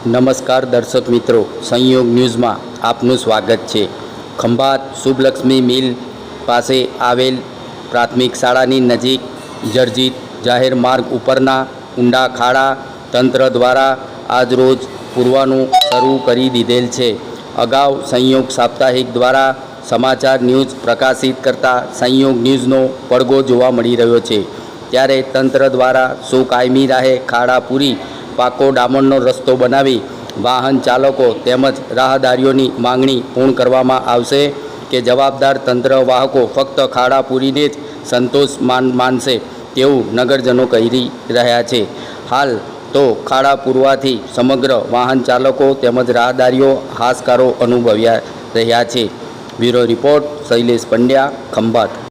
નમસ્કાર દર્શક મિત્રો, સંયોગ ન્યૂઝમાં આપનું સ્વાગત છે. ખંભાત શુભલક્ષ્મી મિલ પાસે આવેલ પ્રાથમિક શાળાની નજીક જર્જિત જાહેર માર્ગ ઉપરના ઊંડા ખાડા તંત્ર દ્વારા આજરોજ પૂરવાનું શરૂ કરી દીધેલ છે. અગાઉ સંયોગ સાપ્તાહિક દ્વારા સમાચાર ન્યૂઝ પ્રકાશિત કરતા સંયોગ ન્યૂઝનો પડઘો જોવા મળી રહ્યો છે. ત્યારે તંત્ર દ્વારા શું કાયમી રાહે ખાડા પૂરી પાકો ડામરનો રસ્તો બનાવી વાહન ચાલકો તેમજ રાહદારીઓની માંગણી પૂર્ણ કરવામાં આવશે કે જવાબદાર તંત્ર વાહકો ફક્ત ખાડા પૂરીને જ સંતોષ માન માનશે તેવું નગરજનો કહી રહ્યા છે. હાલ તો ખાડા પૂરવાથી સમગ્ર વાહન ચાલકો તેમજ રાહદારીઓ હાશકારો અનુભવ્યા રહ્યા છે. Bureau report Shailesh Pandya, Khambhat.